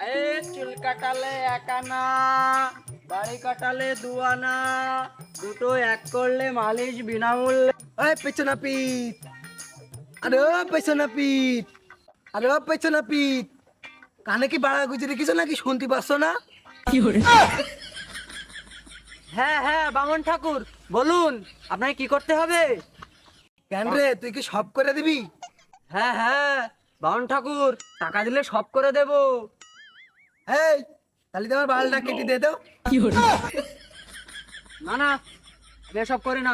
এ চুল কাটালে এক আনা বাড়ি কাটালে দু আনা দুটো এক করলে মালিশ বিনামূল্যে। এই পেছনা পিঠ আরে ও পেছনা পিঠ আরে ও পেছনা পিঠ। কানে কি বাড়া গুজে রেখেছো নাকি? শুনতে পাচ্ছ না? কি হ্যাঁ হ্যাঁ বামন ঠাকুর বলুন আপনাকে কি করতে হবে? কেন রে তুই কি সব করে দিবি? হ্যাঁ হ্যাঁ বামন ঠাকুর টাকা দিলে সব করে দেব। এই তাহলে তোমার বালটা কেটে দিয়ে দাও না না এসব করি না।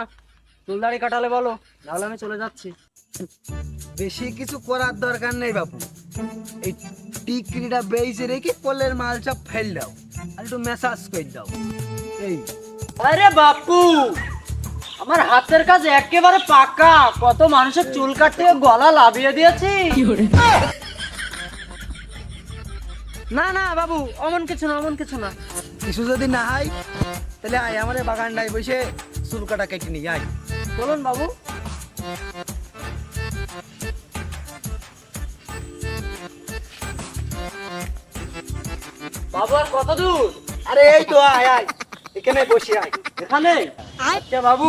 চুল দাড়ি কাটালে বলো তাহলে আমি চলে যাচ্ছি। বেশি কিছু করার দরকার নেই বাপু। এই টিকরিটা বেইছে রেখে কলের মাল সব ফেল দাও আর একটু ম্যাসাজ করে দাও। এই। আরে বাপু আমার হাতের কাজ একেবারে পাকা। কত মানুষের চুল কাটতে গলা লাভিয়ে দিয়েছি। না না বাবু অমন কিছু না অমন কিছু না। কিছু যদি না হয় তাহলে আয় আমার এই বাগানটায় বসে চুল কাটা কেটে নিয়ে আয়। বলুন বাবু। বাবু আর কত দূর? আরে এই তো আয় আয় এখানে বসে আয়। এখানে? আচ্ছা বাবু।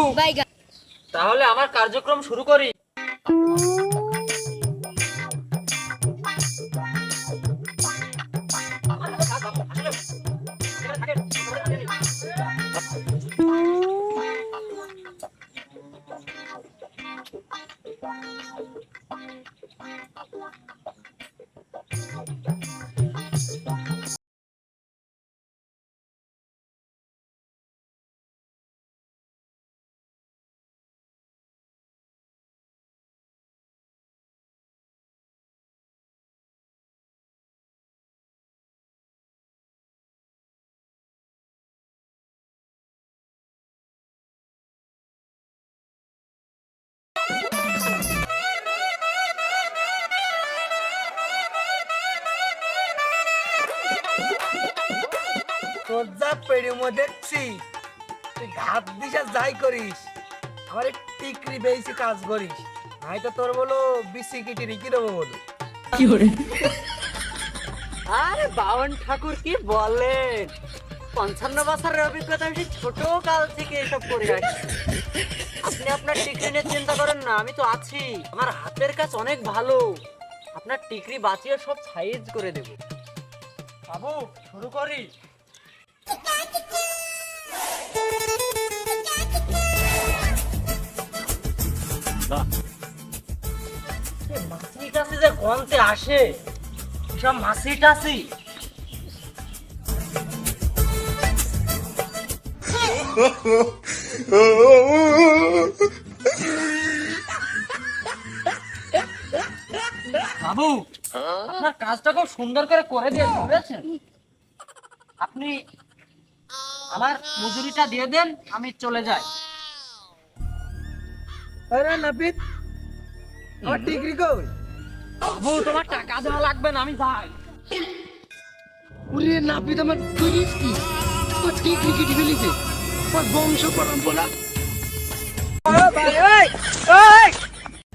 তাহলে আমার কার্যক্রম শুরু করি। তোর যা পেড়ে মধ্যে দেখছি তুই ঘাত দিশা যাই করিস আমার টিকরি বেশি কাজ করিস। নাই তো তোর বলো বিসি কেটে রেখে দেবো বলো? আরে বাবন ঠাকুর কি বলেন? পঞ্চান্ন বছরের অভিজ্ঞতা আমি ছোট কাল থেকে এসব করে আসছি। আপনি আপনার টিকরি নিয়ে চিন্তা করেন না আমি তো আছি। আমার হাতের কাজ অনেক ভালো। আপনার টিকরি বাঁচিয়ে সব সাইজ করে দেব। বাবু শুরু করি। যে আসে সব বাবু আপনার কাজটা খুব সুন্দর করে করে দিয়ে বুঝেছেন? আপনি আমার মজুরিটা দিয়ে দেন আমি চলে যাই। আরে নাপিত আমার টিকরি কই বাবু তোমার টাকা দেওয়া লাগবে না আমি যাই উরে নাপিত আমার করিস কি তোর টিকরি কেটে ফেলিছে আমার বংশ পরম্পরা